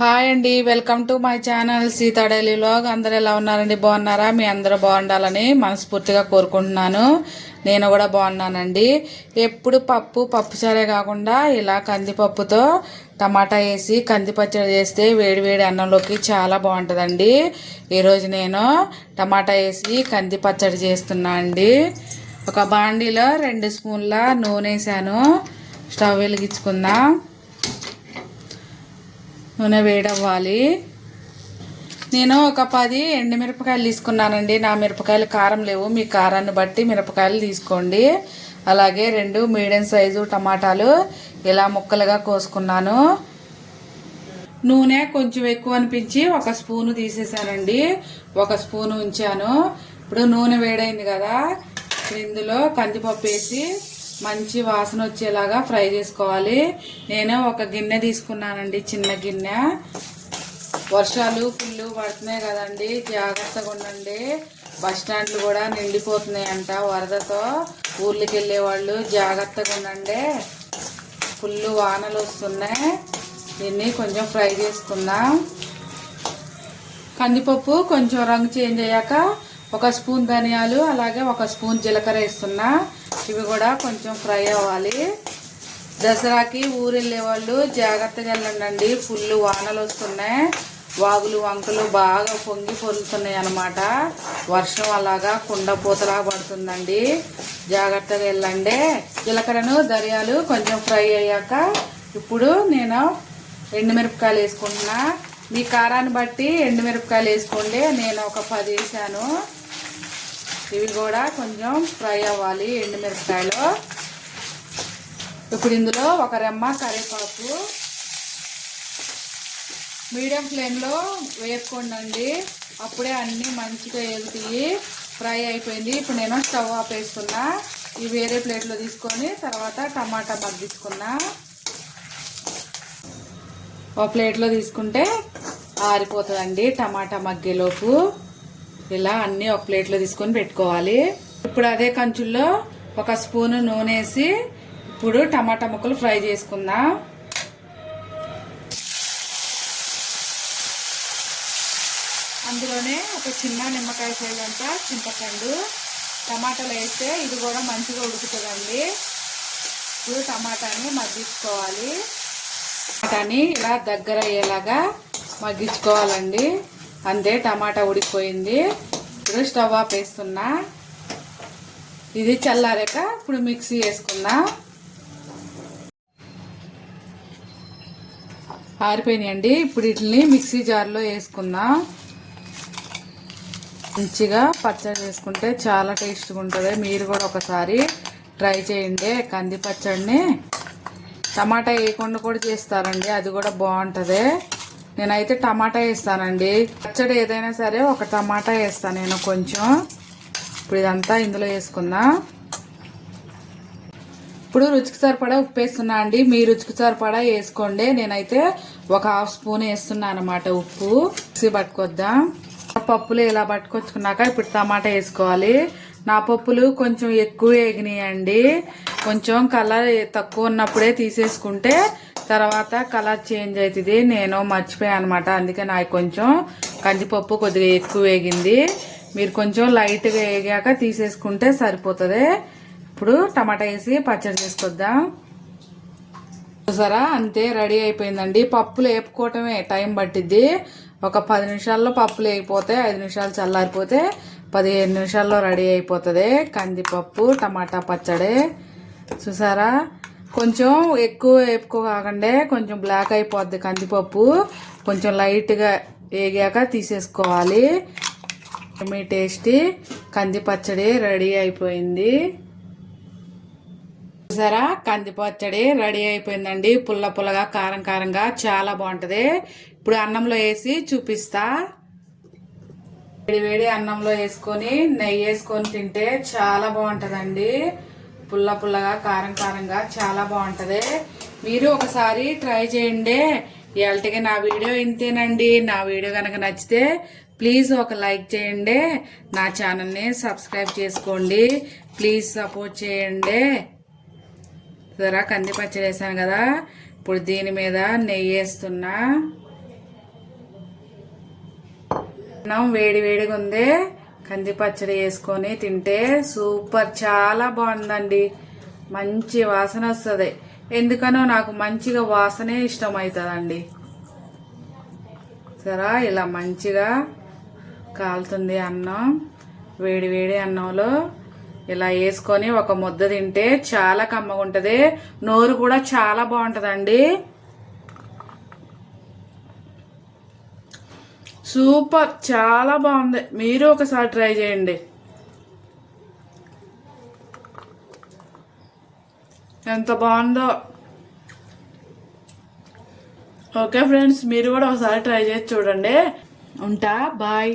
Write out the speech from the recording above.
Hi అండి welcome to my channel Seetha daily vlog. అందరు ఎలా ఉన్నారండి? బాగున్నారా? మీ అందరూ బాగుండాలని మనస్ఫూర్తిగా కోరుకుంటున్నాను. నేను కూడా బాగున్నానండి. ఎప్పుడు పప్పు పప్పుచారే కాకుండా ఇలా కందిపప్పుతో టమాటా వేసి కంది పచ్చడి చేస్తే వేడి వేడి అన్నంలోకి చాలా బాగుంటుందండి. ఈరోజు నేను టమాటా వేసి కంది పచ్చడి చేస్తున్నా అండి. ఒక బాండీలో రెండు స్పూన్ల నూనె వేసాను. స్టవ్ వెలిగించుకుందాం. నూనె వేడవ్వాలి. నేను ఒక పది ఎండుమిరపకాయలు తీసుకున్నానండి. నా మిరపకాయలు కారం లేవు. మీ కారాన్ని బట్టి మిరపకాయలు తీసుకోండి. అలాగే రెండు మీడియం సైజు టమాటాలు ఇలా ముక్కలుగా కోసుకున్నాను. నూనె కొంచెం ఎక్కువ అనిపించి ఒక స్పూను తీసేసానండి ఒక స్పూను ఉంచాను. ఇప్పుడు నూనె వేడైంది కదా. ఇందులో కందిపప్పు వేసి మంచి వాసన వచ్చేలాగా ఫ్రై చేసుకోవాలి. నేను ఒక గిన్నె తీసుకున్నానండి చిన్న గిన్నె. వర్షాలు పుల్లు పడుతున్నాయి కదండి జాగ్రత్తగా ఉండండి. బస్ స్టాండ్లు కూడా నిండిపోతున్నాయి అంట వరదతో. ఊర్లకి వెళ్ళేవాళ్ళు జాగ్రత్తగా ఉండండి. ఫుల్ వానలు వస్తున్నాయి. దీన్ని కొంచెం ఫ్రై చేసుకుందాం. కందిపప్పు కొంచెం రంగు చేంజ్ అయ్యాక ఒక స్పూన్ ధనియాలు అలాగే ఒక స్పూన్ జీలకర్ర వేస్తున్నా. ఇవి కూడా కొంచెం ఫ్రై అవ్వాలి. దసరాకి ఊరు వెళ్ళే వాళ్ళు జాగ్రత్తగా వెళ్ళండి ఫుల్ వానలు వస్తున్నాయి. వాగులు వంకలు బాగా పొంగి పొరులుతున్నాయి అనమాట వర్షం అలాగా కుండ పూతలా పడుతుందండి. జాగ్రత్తగా వెళ్ళండి. జీలకర్రను ధనియాలు కొంచెం ఫ్రై అయ్యాక ఇప్పుడు నేను ఎండుమిరపకాయలు వేసుకుంటున్నా. మీ కారాన్ని బట్టి ఎండుమిరపకాయలు వేసుకోండి. నేను ఒక పది వేసాను. ఇవి కూడా కొంచెం ఫ్రై అవ్వాలి ఎండుమిరపకాయలు. ఇప్పుడు ఇందులో ఒక రెమ్మ కరివేపాకు. మీడియం ఫ్లేమ్లో వేసుకోండి అప్పుడే అన్నీ మంచిగా ఎగుతాయి ఫ్రై అయిపోయింది. ఇప్పుడు నేను స్టవ్ ఆఫ్ వేసుకున్నా ఇవి వేరే ప్లేట్లో తీసుకొని తర్వాత టమాటా మగ్గించుకున్నా. ఒక ప్లేట్లో తీసుకుంటే ఆరిపోతుందండి టమాటా మగ్గేలోపు. ఇలా అన్నీ ఒక ప్లేట్లో తీసుకొని పెట్టుకోవాలి. ఇప్పుడు అదే కంచుల్లో ఒక స్పూన్ నూనె వేసి ఇప్పుడు టమాటా ముక్కలు ఫ్రై చేసుకుందాం. అందులోనే ఒక చిన్న నిమ్మకాయ సైజ్ అంత చింతపండు. టమాటాలు వేస్తే ఇది కూడా మంచిగా ఉడుకుతుందండి. ఇప్పుడు టమాటాని మగ్గించుకోవాలి. టమాటాని ఇలా దగ్గర అయ్యేలాగా మగ్గించుకోవాలండి. అంతే టమాటా ఉడికిపోయింది. ఇప్పుడు స్టవ్ ఆఫ్ వేస్తున్నా ఇది చల్లారాక ఇప్పుడు మిక్సీ వేసుకున్నా ఆరిపోయినాయండి. ఇప్పుడు వీటిని మిక్సీ జార్లో వేసుకుందాం. మంచిగా పచ్చడి చేసుకుంటే చాలా టేస్ట్గా ఉంటుంది. మీరు కూడా ఒకసారి ట్రై చేయండి. కంది పచ్చడిని. టమాటా వేయకుండా కూడా చేస్తారండి. అది కూడా బాగుంటుంది. నేనైతే టమాటా వేస్తానండి. పచ్చడి ఏదైనా సరే ఒక టమాటా వేస్తాను నేను కొంచెం. ఇప్పుడు ఇదంతా ఇందులో వేసుకుందా. ఇప్పుడు రుచికి సరిపడా ఉప్పు వేస్తున్నా అండి. మీ రుచికి సరిపడా వేసుకోండి. నేనైతే ఒక హాఫ్ స్పూన్ వేస్తున్నా అనమాట ఉప్పు. మిక్సీ పట్టుకొద్దాం. పప్పులు ఇలా పట్టుకొచ్చుకున్నాక ఇప్పుడు టమాటా వేసుకోవాలి. నా పప్పులు కొంచెం ఎక్కువ వేగినాయండి. కొంచెం కలర్ తక్కువ ఉన్నప్పుడే తీసేసుకుంటే తర్వాత కలర్ చేంజ్ అవుతుంది నేను మర్చిపోయాను అనమాట అందుకే నాకు కొంచెం కందిపప్పు కొద్దిగా ఎక్కువ వేగింది. మీరు కొంచెం లైట్గా వేగాక తీసేసుకుంటే సరిపోతుంది. ఇప్పుడు టమాటా వేసి పచ్చడి చేసుకొద్దాం. చూసారా? అంతే రెడీ అయిపోయిందండి. పప్పులు వేపుకోవటమే టైం పట్టిద్ది. ఒక పది నిమిషాల్లో పప్పులు వేయిపోతే ఐదు నిమిషాలు చల్లారిపోతే పదిహేను నిమిషాల్లో రెడీ అయిపోతుంది. కందిపప్పు టమాటా పచ్చడి. చూసారా? కొంచెం ఎక్కువ వేపుకో కాకుండా కొంచెం బ్లాక్ అయిపోద్ది కందిపప్పు. కొంచెం లైట్గా వేగాక తీసేసుకోవాలి. మీ టేస్టీ కంది పచ్చడి రెడీ అయిపోయింది. చూసారా? కంది పచ్చడి రెడీ అయిపోయిందండి. పుల్ల పుల్లగా కారం కారంగా చాలా బాగుంటుంది. ఇప్పుడు అన్నంలో వేసి చూపిస్తా. వేడి వేడి అన్నంలో వేసుకొని నెయ్యి వేసుకొని తింటే చాలా బాగుంటుందండి. పుల్ల పుల్లగా కారం కారంగా చాలా బాగుంటుంది. మీరు ఒకసారి ట్రై చేయండి. ఇవాళకి నా వీడియో ఇంతేనండి. నా వీడియో కనుక నచ్చితే ప్లీజ్ ఒక లైక్ చేయండి. నా ఛానల్ని సబ్స్క్రైబ్ చేసుకోండి. ప్లీజ్ సపోర్ట్ చేయండి. జరా కంది పచ్చడి వేసాను కదా. ఇప్పుడు దీని మీద నెయ్యి వేస్తున్నా. వేడి వేడిగా ఉంది. కంది పచ్చడి వేసుకొని తింటే సూపర్ చాలా బాగుందండి. మంచి వాసన వస్తుంది. ఎందుకనో నాకు మంచిగా వాసనే ఇష్టం అవుతుందండి సరా ఇలా మంచిగా కాలుతుంది అన్నం. వేడి వేడి అన్నంలో ఇలా వేసుకొని ఒక ముద్ద తింటే చాలా కమ్మగా ఉంటుంది నోరు కూడా చాలా బాగుంటుందండి. సూపర్ చాలా బాగుంది. మీరు ఒకసారి ట్రై చేయండి. ఎంత బాగుందో. ఓకే ఫ్రెండ్స్ మీరు కూడా ఒకసారి ట్రై చేసి చూడండి. ఉంటా బాయ్.